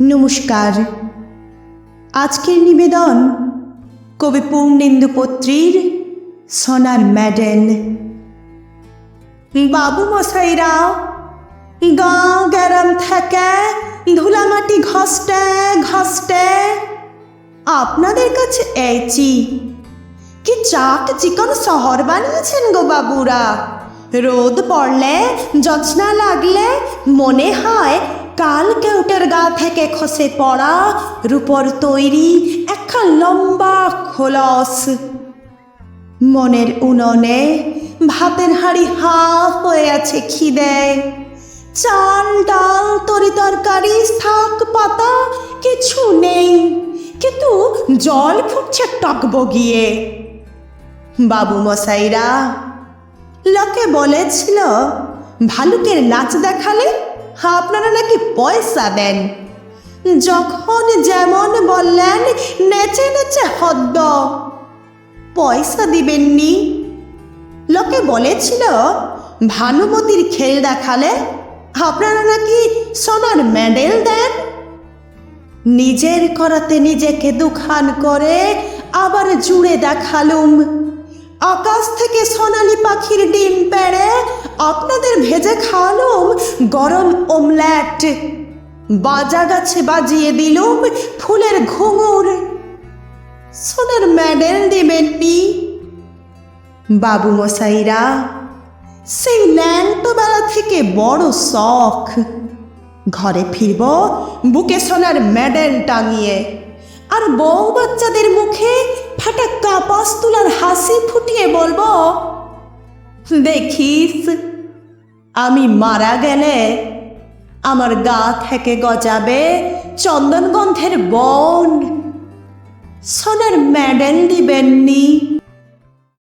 নমস্কার। আজকের নিবেদন কবি পূর্ণেন্দু পত্রীর সোনার মেডেল। বাবু মশাইরা গাঁও গ্যারাম থেকে, ধুলামাটি ঘষ্টে ঘষ্টে। আপনাদের কাছে এইছি কি চাট চিকন শহর বানিয়েছেন গো বাবুরা? রোদ পড়লে যৎনা লাগলে, মনে হয় কাল কেউটের গা থেকে খসে পড়া রূপর তৈরি একখান লম্বা খোলস। মনের উননে ভাতের হাড়ি হা হয়ে আছে খিদে। চাল, ডাল, তরি তরকারি, শাক, পাতা কিছু নেই, কিন্তু জল ফুটছে টকবগিয়ে বাবু মশাইরা, লোকে বলেছিল, ভালুকের নাচ দেখালে আপনারা নাকি পয়সা দেন। যখন যেমন বললেন, নেচে নেচে হদ্দ। পয়সা দিবেননি। লোকে বলেছিল, ভানুমতির খেল দেখালে আপনারা নাকি সোনার মেডেল দেন। নিজের করাতে নিজেকে দুখান করে আবার জুড়ে দেখালুম। আকাশ থেকে সোনালি পাখির ডিম পেড়ে আপনাদের ভেজে খাওয়ালুম গরম ওমলেট বাজা গাছে বাজিয়ে দিলুম ফুলের ঘুঙুর। সোনার মেডেল দেবেননি বাবু মশাইরা সেই বেলা থেকে বড় শখ। ঘরে ফিরব বুকে সোনার মেডেল টাঙিয়ে। আর বউ বাচ্চাদের মুখে ফাটা কাপাস তুলার হাসি দেখিস আমি মারা গেলে আমার গা থেকে গজাবে চন্দনগন্ধের বন। সোনার মেডেল দিবেননি